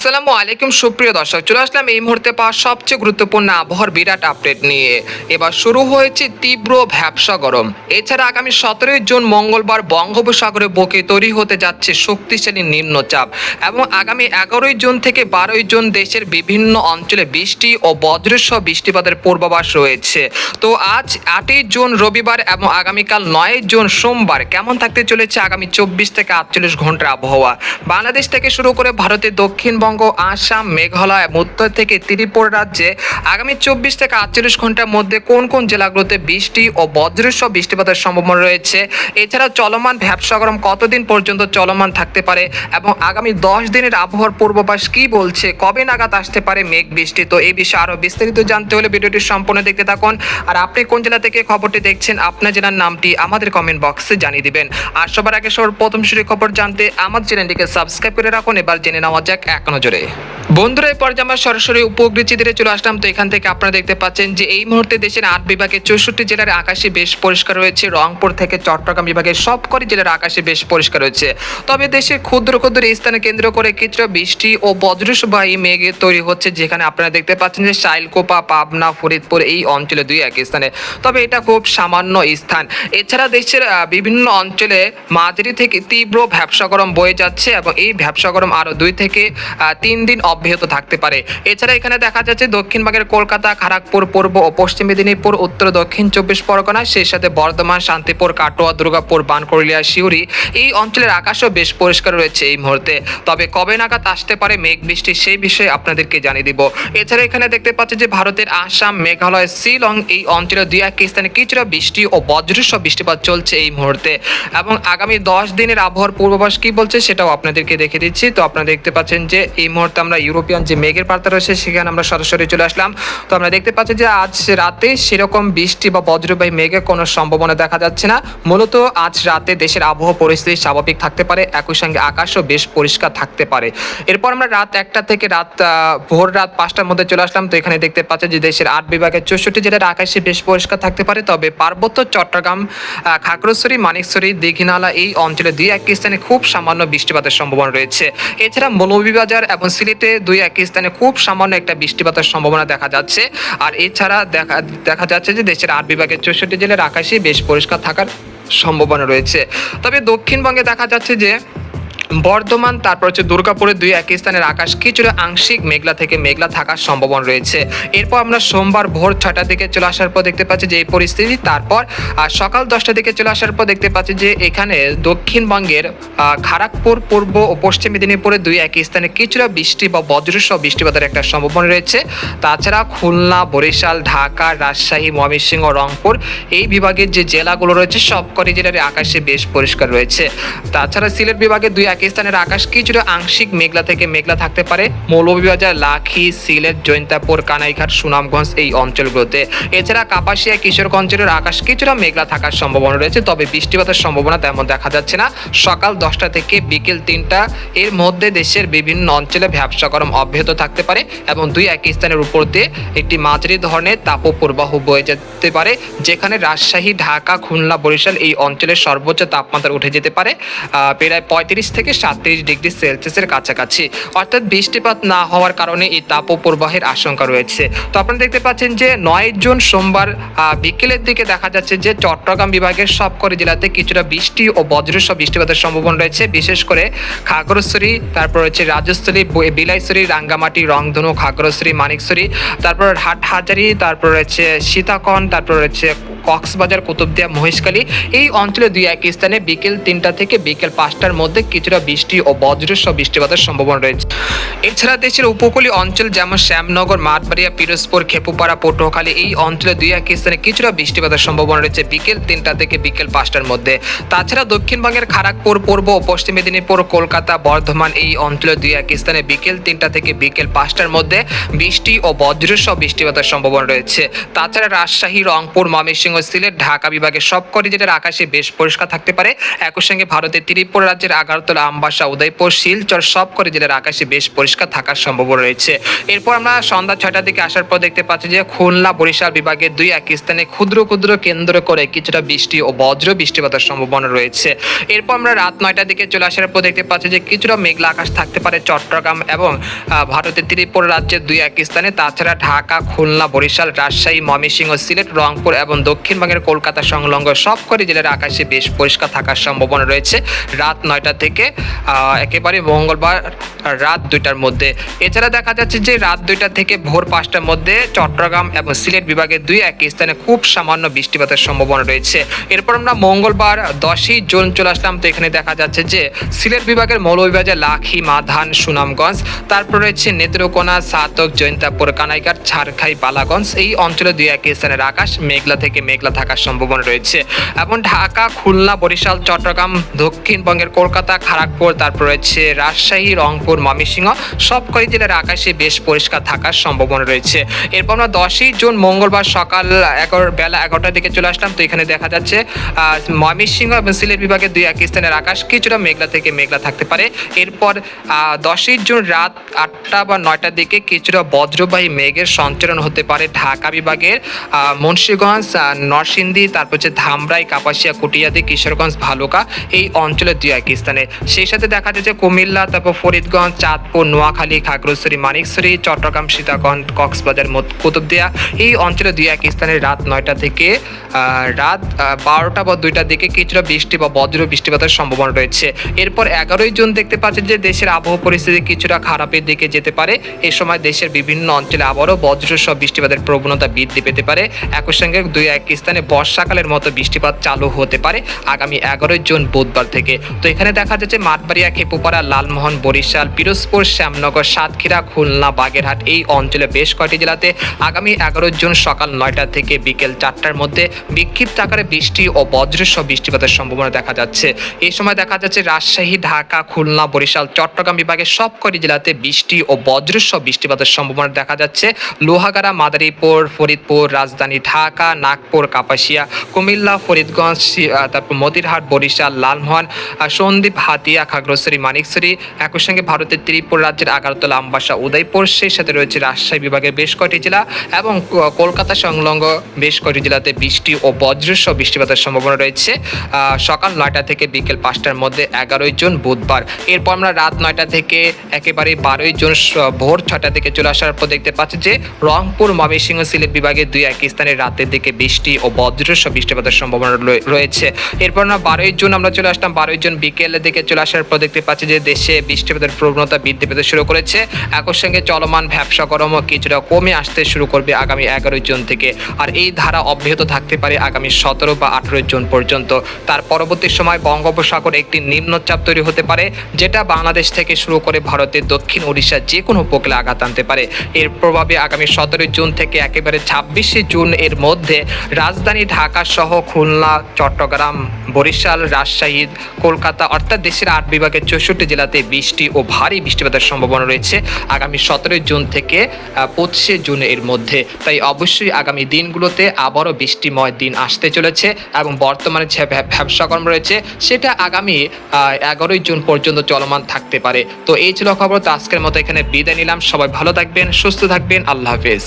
আসসালামু আলাইকুম, সুপ্রিয় দর্শক। চলে আসলাম এই মুহূর্তে পাওয়া সবচেয়ে গুরুত্বপূর্ণ আবহাওয়ার বিরাট আপডেট নিয়ে। এবার শুরু হয়েছে তীব্র ভ্যাবসা গরম। এছাড়া আগামী সতেরোই জুন মঙ্গলবার বঙ্গোপসাগরে বুকে তৈরি হতে যাচ্ছে শক্তিশালী নিম্নচাপ এবং আগামী এগারোই জুন থেকে বারোই জুন দেশের বিভিন্ন অঞ্চলে বৃষ্টি ও বজ্রসহ বৃষ্টিপাতের পূর্বাভাস রয়েছে। তো আজ আটই জুন রবিবার এবং আগামীকাল নয় জুন সোমবার কেমন থাকতে চলেছে আগামী চব্বিশ থেকে আটচল্লিশ ঘণ্টার আবহাওয়া? বাংলাদেশ থেকে শুরু করে ভারতের দক্ষিণবঙ্গ আসাম, মেঘালয় উত্তর থেকে ত্রিপুরা রাজ্যে আগামী চব্বিশ থেকে আটচল্লিশ ঘণ্টার মধ্যে কোন কোন জেলাগুলোতে বৃষ্টি ও বজ্রসহ বৃষ্টিপাতের সম্ভাবনা রয়েছে? এছাড়া চলমান ভ্যাবসা গরম কতদিন পর্যন্ত চলমান থাকতে পারে? এবং আগামী দশ দিনের আবহাওয়ার পূর্বাভাস কি বলছে? কবে নাগাদ আসতে পারে মেঘ বৃষ্টি? তো এই বিষয়ে আরও বিস্তারিত জানতে হলে ভিডিওটি সম্পূর্ণ দেখতে থাকুন। আর আপনি কোন জেলা থেকে খবরটি দেখছেন, আপনার জেলার নামটি আমাদের কমেন্ট বক্সে জানিয়ে দিবেন। আর সবার আগে সবার প্রথম শুরু খবর জানতে আমার চ্যানেলটিকে সাবস্ক্রাইব করে রাখুন। এবার জেনে নেওয়া যাক এক নজরে। বন্ধুরা এই পর্যায়ে আমরা সরাসরি উপকৃচিদের চলে আসলাম, তো এখান থেকে আপনারা দেখতে পাচ্ছেন যে এই মুহূর্তে দেশের আট বিভাগের চৌষট্টি জেলার আকাশে বেশ পরিষ্কার রয়েছে। রংপুর থেকে চট্টগ্রাম বিভাগের সবকটি জেলার আকাশে বেশ পরিষ্কার রয়েছে। তবে দেশের ক্ষুদ্র ক্ষুদ্র স্থানে কেন্দ্র করে কিছুটা বৃষ্টি ও বজ্রসবাহী মেঘে তৈরি হচ্ছে, যেখানে আপনারা দেখতে পাচ্ছেন যে শাইলকোপা, পাবনা, ফরিদপুর এই অঞ্চলে দুই এক স্থানে। তবে এটা খুব সামান্য স্থান। এছাড়া দেশের বিভিন্ন অঞ্চলে মাঝারি থেকে তীব্র ভ্যাবসা গরম বয়ে যাচ্ছে এবং এই ভ্যাবসা গরম আরও দুই থেকে তিন দিন অব্যাহত থাকতে পারে। এছাড়া এখানে দেখা যাচ্ছে দক্ষিণবঙ্গের কলকাতা খড়গপুর পূর্ব ও পশ্চিম মেদিনীপুর, উত্তর, দক্ষিণ চব্বিশ পরগনা, সেই সাথে বর্ধমান, শান্তিপুর, কাটোয়া, দুর্গাপুর বানকরলিয়া শিউরি এই অঞ্চলের আকাশও বেশ পরিষ্কার রয়েছে এই মুহূর্তে। তবে কবে নাগাদ আসতে পারে মেঘ বৃষ্টি সেই বিষয়ে আপনাদেরকে জানিয়ে দিব। এছাড়া এখানে দেখতে পাচ্ছি যে ভারতের আসাম, মেঘালয়, শিলং এই অঞ্চলের দুই এক স্থানে কিছুটা বৃষ্টি ও বজ্রসহ বৃষ্টিপাত চলছে এই মুহূর্তে। এবং আগামী দশ দিনের আবহাওয়ার পূর্বাভাস কি বলছে সেটাও আপনাদেরকে দেখে দিচ্ছি। তো আপনারা দেখতে পাচ্ছেন যে এই মুহূর্তে আমরা ইউরোপিয়ান যে মেঘের বার্তা রয়েছে, সেখানে আমরা সরাসরি চলে আসলাম। তো আমরা দেখতে পাচ্ছি যে আজ রাতে সেরকম বৃষ্টি বা বজ্রবাহী মেঘের কোনো সম্ভাবনা দেখা যাচ্ছে না। মূলত আজ রাতে দেশের আবহাওয়া পরিস্থিতি স্বাভাবিক থাকতে পারে, একই সঙ্গে আকাশও বেশ পরিষ্কার থাকতে পারে। এরপর আমরা রাত একটা থেকে রাত ভোর রাত পাঁচটার মধ্যে চলে আসলাম। তো এখানে দেখতে পাচ্ছি যে দেশের আট বিভাগের চৌষট্টি জেলার আকাশে বেশ পরিষ্কার থাকতে পারে। তবে পার্বত্য চট্টগ্রাম খাগড়াছড়ি, মানিকছড়ি, দীঘিনালা এই অঞ্চলে দুই এক স্থানে খুব সামান্য বৃষ্টিপাতের সম্ভাবনা রয়েছে। এছাড়া মৌলভীবাজার এবং সিলেটে দুই এক স্থানে খুব সামান্য একটা বৃষ্টিপাতের সম্ভাবনা দেখা যাচ্ছে। আর এছাড়া দেখা দেখা যাচ্ছে যে দেশের আট বিভাগের চৌষট্টি জেলার আকাশে বেশ পরিষ্কার থাকার সম্ভাবনা রয়েছে। তবে দক্ষিণবঙ্গে দেখা যাচ্ছে যে বর্ধমান, তারপর হচ্ছে দুর্গাপুরের দুই এক স্থানের আকাশ কিছুটা আংশিক মেঘলা থেকে মেঘলা থাকার সম্ভাবনা রয়েছে। এরপর আমরা সোমবার ভোর ছটার দিকে চলে আসার পর দেখতে পাচ্ছি যে এই পরিস্থিতি, তারপর সকাল দশটার দিকে চলে আসার পর দেখতে পাচ্ছি যে এখানে দক্ষিণবঙ্গের খড়গপুর পূর্ব ও পশ্চিম মেদিনীপুরে দুই এক স্থানে কিছুটা বৃষ্টি বা বজ্রসহ বৃষ্টিপাতের একটা সম্ভাবনা রয়েছে। তাছাড়া খুলনা, বরিশাল, ঢাকা, রাজশাহী, ময়মনসিংহ, রংপুর এই বিভাগের যে জেলাগুলো রয়েছে, সবকটি জেলার আকাশে বেশ পরিষ্কার রয়েছে। তাছাড়া সিলেট বিভাগের দুই এক স্থানের আকাশ কিছুটা আংশিক মেঘলা থেকে মেঘলা থাকতে পারে। মৌলভীবাজার, লাখি, সিলেট, জৈন্তাপুর, কানাইঘাট, সুনামগঞ্জ এই অঞ্চলগুলোতে। এছাড়া কাপাসিয়া, কিশোরগঞ্জের আকাশ কিছুটা মেঘলা থাকার সম্ভাবনা রয়েছে, তবে বৃষ্টিপাতের সম্ভাবনা তেমন দেখা যাচ্ছে না। সকাল দশটা থেকে বিকেল তিনটা এর মধ্যে দেশের বিভিন্ন অঞ্চলে ব্যবসা গরম অব্যাহত থাকতে পারে এবং দুই এক স্থানের উপর দিয়ে একটি মাঝারি ধরনের তাপপ্রবাহ বয়ে যেতে পারে, যেখানে রাজশাহী, ঢাকা, খুলনা, বরিশাল এই অঞ্চলের সর্বোচ্চ তাপমাত্রা উঠে যেতে পারে। প্রায় পঁয়ত্রিশ থেকে সাতত্রিশ ডিগ্রি সেলসিয়াসের কাছাকাছি। অর্থাৎ বৃষ্টিপাত না হওয়ার কারণে এই তাপপ্রবাহের আশঙ্কা রয়েছে। তো আপনারা দেখতে পাচ্ছেন যে নয় জুন সোমবার বিকেলের দিকে দেখা যাচ্ছে যে চট্টগ্রাম বিভাগের সবকটি জেলাতে কিছুটা বৃষ্টি ও বজ্রসহ বৃষ্টিপাতের সম্ভাবনা রয়েছে। বিশেষ করে খাগড়াছড়ি, তারপর হচ্ছে রাজস্থলী ব- বিলাইছড়ি, রাঙ্গামাটি, রংধনু, খাগড়াছড়ি, মানিকছড়ি, তারপর হাটহাজারি তারপর রয়েছে সীতাকন, তারপর রয়েছে কক্সবাজার, কুতুবদিয়া, মহেশখালী। এই অঞ্চলে দুই এক স্থানে বিকেল তিনটা থেকে বিকেল পাঁচটার মধ্যে কিছুটা বৃষ্টি ও বজ্রসহ বৃষ্টিপাতের সম্ভাবনা রয়েছে। এছাড়া দেশের উপকূলীয় অঞ্চল যেমন শ্যামনগর, মাঠবাড়িয়া, পিরোজপুর, খেপুপাড়া, পটুয়াখালী, এই অঞ্চলে দুই এক স্থানে কিছুটা বৃষ্টিপাতের সম্ভাবনা রয়েছে বিকেল তিনটা থেকে বিকেল পাঁচটার মধ্যে। তাছাড়া দক্ষিণবঙ্গের খড়গপুর পূর্ব ও পশ্চিম মেদিনীপুর, কলকাতা, বর্ধমান এই অঞ্চলে দুই এক স্থানে বিকেল তিনটা থেকে বিকেল পাঁচটার মধ্যে বৃষ্টি ও বজ্রসহ বৃষ্টিপাতের সম্ভাবনা রয়েছে। তাছাড়া রাজশাহী, রংপুর, ময়মনসিংহ, সিলেট, ঢাকা বিভাগের সবকটি জেলার আকাশে বেশ পরিষ্কার থাকতে পারে। একই সঙ্গে ভারতের ত্রিপুরা রাজ্যের আগারতলা, আমবাসা, উদয়পুর, শিলচর সবকটি জেলার আকাশে বেশ পরিষ্কার পরিষ্কার থাকার সম্ভাবনা রয়েছে। এরপর আমরা সন্ধ্যা ছয়টার দিকে আসার পর দেখতে পাচ্ছি যে খুলনা বরিশাল বিভাগের দুই এক স্থানে ক্ষুদ্র ক্ষুদ্র কেন্দ্র করে কিছুটা বৃষ্টি ও বজ্র বৃষ্টিপাতের সম্ভাবনা রয়েছে। এরপর আমরা রাত নয়টার দিকে চলে আসার পর দেখতে পাচ্ছি যে কিছুটা মেঘলা আকাশ থাকতে পারে চট্টগ্রাম এবং ভারতের ত্রিপুরা রাজ্যের দুই এক স্থানে। তাছাড়া ঢাকা, খুলনা, বরিশাল, রাজশাহী, ময়মনসিংহ, সিলেট, রংপুর এবং দক্ষিণবঙ্গের কলকাতা সংলগ্ন সব সবকটি জেলার আকাশে বেশ পরিষ্কার থাকার সম্ভাবনা রয়েছে। রাত নয়টা থেকে একেবারে মঙ্গলবার রাত দুইটার মধ্যে। এছাড়া দেখা যাচ্ছে যে রাত দুইটা থেকে ভোর পাঁচটার মধ্যে চট্টগ্রাম এবং সিলেট বিভাগের দুই এক স্থানে খুব সামান্য বৃষ্টিপাতের সম্ভাবনা রয়েছে। এরপর আমরা মঙ্গলবার দশই জুন চলে আসলাম। তো এখানে দেখা যাচ্ছে যে সিলেট বিভাগের মৌলভীবাজার, লাখি, মাধান, সুনামগঞ্জ, তারপর রয়েছে নেত্রকোনা, সাতক, জৈন্তাপুর, কানাইঘাট ছাড়খাই বালাগঞ্জ। এই অঞ্চলে দুই এক স্থানের আকাশ মেঘলা থেকে মেঘলা থাকার সম্ভাবনা রয়েছে। এবং ঢাকা, খুলনা, বরিশাল, চট্টগ্রাম, দক্ষিণবঙ্গের কলকাতা খড়গপুর তারপর রয়েছে রাজশাহী, রংপুর, ময়মনসিংহ সব কটি জেলার আকাশে বেশ পরিষ্কার থাকার সম্ভাবনা রয়েছে। এরপর আমরা দশই জুন, মঙ্গলবার সকাল এগারো, বেলা এগারোটার দিকে চলে আসলাম। তো এখানে দেখা যাচ্ছে ময়মনসিংহ এবং সিলেট বিভাগের দুই এক স্থানের আকাশ কিছুটা মেঘলা থেকে মেঘলা থাকতে পারে। এরপর দশই জুন রাত আটটা বা নয়টার দিকে কিছুটা বজ্রবাহী মেঘের সঞ্চারণ হতে পারে ঢাকা বিভাগের। মুন্সিগঞ্জ নরসিংদী, তারপর হচ্ছে ধামরাই, কাপাসিয়া, কুটিয়াদি, কিশোরগঞ্জ, ভালুকা এই অঞ্চলের দুই এক স্থানে। সেই সাথে দেখা যাচ্ছে কুমিল্লা, তারপর ফরিদগঞ্জ, চাঁদপুর নোয়াখালী, খাগড়াছড়ি, মানিকছড়ি, চট্টগ্রাম সীতাগঞ্জ কক্সবাজার কুতুবদিয়া। এই অঞ্চলে দুই এক স্থানে রাত নয়টা থেকে রাত বারোটা বা দুইটার দিকে কিছুটা বৃষ্টি বা বজ্র বৃষ্টিপাতের সম্ভাবনা রয়েছে। এরপর এগারোই জুন দেখতে পাচ্ছেন যে দেশের আবহাওয়া পরিস্থিতি কিছুটা খারাপের দিকে যেতে পারে। এ সময় দেশের বিভিন্ন অঞ্চলে আবারও বজ্র সহ বৃষ্টিপাতের প্রবণতা বৃদ্ধি পেতে পারে। একই সঙ্গে দুই এক স্থানে বর্ষাকালের মতো বৃষ্টিপাত চালু হতে পারে আগামী এগারোই জুন বুধবার থেকে। তো এখানে দেখা যাচ্ছে মাঠবাড়িয়া, খেপুপাড়া, লালমোহন, বরিশাল, পিরোজপুর শ্যামনগর সাতক্ষীরা খুলনা বাগেরহাট এই অঞ্চলে বেশ কয়েকটি জেলাতে আগামী এগারো জুন সকাল নয়টা থেকে বিকেল চারটার মধ্যে বিক্ষিপ্ত আকারে বৃষ্টি ও বজ্রসহ বৃষ্টিপাতের সম্ভাবনা দেখা যাচ্ছে। এই সময় দেখা যাচ্ছে রাজশাহী ঢাকা খুলনা বরিশাল চট্টগ্রাম বিভাগের সব কয়টি জেলাতে বৃষ্টি ও বজ্রসহ বৃষ্টিপাতের সম্ভাবনা দেখা যাচ্ছে। লোহাগাড়া মাদারীপুর ফরিদপুর রাজধানী ঢাকা নাগপুর কাপাসিয়া কুমিল্লা ফরিদগঞ্জ তারপর মতিরহাট বরিশাল লালমোহন আহ, সন্দ্বীপ হাতিয়া খাগড়াছড়ি মানিকছড়ি একই সঙ্গে ভারতের ত্রিপুরা রাজ্যের আগারতলা আমবাসা উদয়পুর। সেই সাথে রয়েছে রাজশাহী বিভাগের বেশ কয়টি জেলা এবং কলকাতা সংলগ্ন বেশ কয়টি জেলাতে বৃষ্টি ও বজ্রসহ বৃষ্টিপাতের সম্ভাবনা রয়েছে। সকাল নয়টা থেকে বিকেল পাঁচটার মধ্যে এগারোই জুন বুধবার। এরপর আমরা রাত নয়টা থেকে একেবারে বারোই জুন ভোর ছটা থেকে চলে আসার পর দেখতে পাচ্ছি যে, রংপুর, ময়মনসিংহ, সিলেট বিভাগে দুই এক স্থানে রাতের দিকে বৃষ্টি ও বজ্রসহ বৃষ্টিপাতের সম্ভাবনা রয়েছে। এরপর আমরা বারোই জুন আমরা চলে আসলাম। বারোই জুন বিকেলের দিকে চলে আসার পর দেখতে পাচ্ছি যে, দেশে বৃষ্টিপাতের প্রবণতা বৃদ্ধি পেতে শুরু করেছে। একই সঙ্গে চলমান ব্যবসা গরমও কিছুটা কমে আসতে শুরু করবে আগামী এগারোই জুন থেকে। আর এই ধারা অব্যাহত থাকতে পারে আগামী সতেরো বা আঠেরোই জুন পর্যন্ত। তার পরবর্তী সময় বঙ্গোপসাগর একটি নিম্নচাপ তৈরি হতে পারে, যেটা বাংলাদেশ থেকে শুরু করে ভারতের দক্ষিণ ওড়িশার যে কোনো উপকূলে আঘাত আনতে পারে। এর প্রভাবে আগামী সতেরোই জুন থেকে একেবারে ছাব্বিশে জুন এর মধ্যে রাজধানী ঢাকা সহ খুলনা, চট্টগ্রাম, বরিশাল, রাজশাহী, কলকাতা অর্থাৎ দেশের আট বিভাগের চৌষট্টি জেলাতে বৃষ্টি ও ভারী বৃষ্টিপাতের সম্ভাবনা রয়েছে আগামী সতেরোই জুন থেকে পঁচিশে জুন এর মধ্যে। তাই অবশ্যই আগামী দিনগুলোতে আবারও বৃষ্টিময় দিন আসতে চলেছে এবং বর্তমানে যে ব্যবসা কর্ম রয়েছে, সেটা আগামী এগারোই জুন পর্যন্ত চলমান থাকতে পারে। তো এই ছিল খবর, তো আজকের মতো এখানে বিদায় নিলাম। সবাই ভালো থাকবেন, সুস্থ থাকবেন। আল্লাহ হাফেজ।